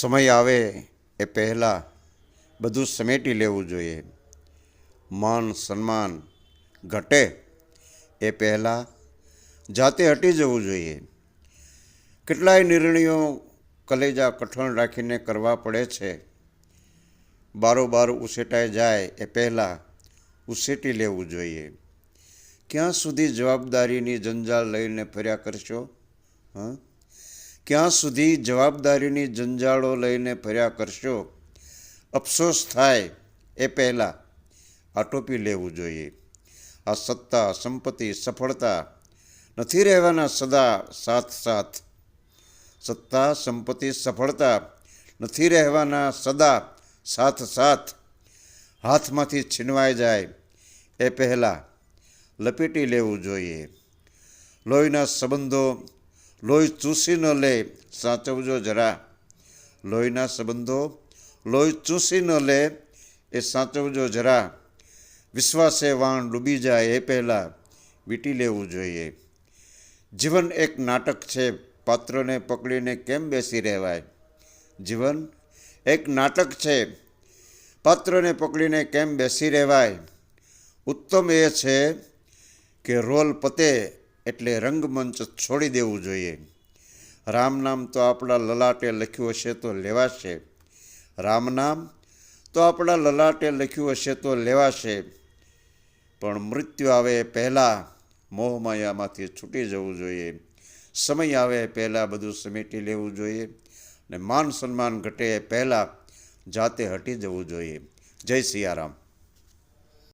સમય આવે એ પહેલાં બધું સમેટી લેવું જોઈએ. માન, સન્માન ઘટે એ પહેલાં જાતે હટી જવું જોઈએ. કેટલાય નિર્ણયો કલેજા કઠણ રાખીને કરવા પડે છે. બારોબાર ઉસેટાઈ જાય એ પહેલાં ઉસેટી લેવું જોઈએ. ક્યાં સુધી જવાબદારીની જંજાળ લઈને ફર્યા કરશો? હં? ક્યાં સુધી જવાબદારીની જંજાળો લઈને ફર્યા કરશો? અફસોસ થાય એ પહેલાં. આટોપી લેવું જોઈએ. આ સત્તા, સંપત્તિ, સફળતા નથી રહેવાના સદા સાથ સાથ. સત્તા, સંપત્તિ, સફળતા નથી રહેવાના સદા સાથ સાથ. હાથમાંથી છીનવાઈ જાય એ પહેલાં. લપેટી લેવું જોઈએ. લોહીના સંબંધો લોહી ચૂસી ન લે, સાચવજો જરા. લોહીના સંબંધો, લોહી ચૂસી ન લે, એ સાચવજો જરા. વિશ્વાસે વાણ ડૂબી જાય એ પહેલાં વીટી લેવું જોઈએ. જીવન એક નાટક છે, પાત્રને પકડીને કેમ બેસી રહેવાય? જીવન એક નાટક છે, પાત્રને પકડીને કેમ બેસી રહેવાય? ઉત્તમ એ છે કે રોલ પતે એટલે રંગમંચ છોડી દેવું જોઈએ. રામ નામ તો આપણા લલાટે લખ્યું હશે તો લેવાશે. રામ નામ તો આપણા લલાટે લખ્યું હશે તો લેવાશે. પણ મૃત્યુ આવે પહેલાં મોહમાયામાંથી છૂટી જવું જોઈએ. સમય આવે પહેલાં બધું સમેટી લેવું જોઈએ. ને માન સન્માન ઘટે પહેલાં જાતે હટી જવું જોઈએ. જય સિયારામ.